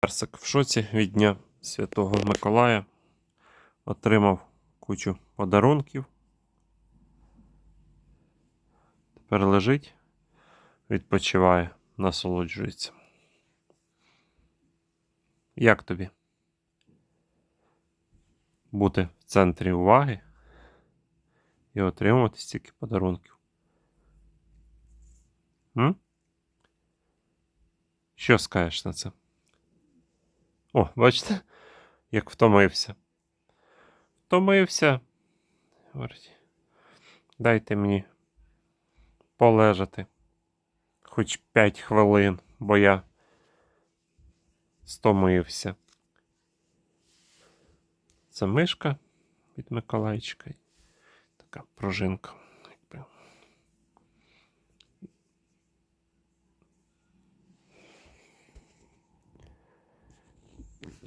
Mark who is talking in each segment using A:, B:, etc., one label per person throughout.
A: Персик в шоці від Дня Святого Миколая. Отримав кучу подарунків. Тепер лежить, відпочиває, насолоджується. Як тобі? Бути в центрі уваги і отримувати стільки подарунків. М? Що скажеш на це? О, бачите, як втомився. Втомився. Говорить, дайте мені полежати хоч 5 хвилин, бо я стомився. Це мишка від Миколайчика. Така пружинка.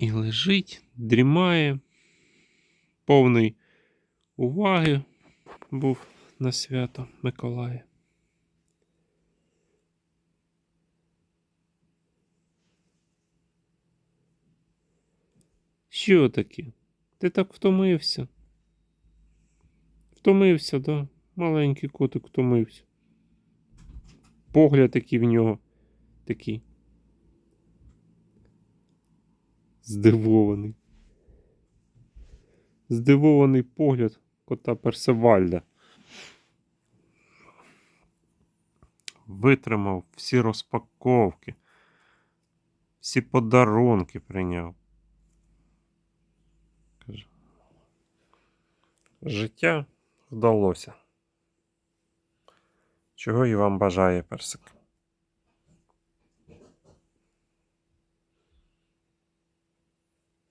A: І лежить, дрімає, повний уваги був на свято Миколая. Що таке? Ти так втомився? Втомився, да? Маленький котик втомився. Погляд такий в нього такий. Здивований. Здивований погляд кота Персевальда. Витримав всі розпаковки, всі подарунки прийняв. Життя вдалося. Чого і вам бажає персик.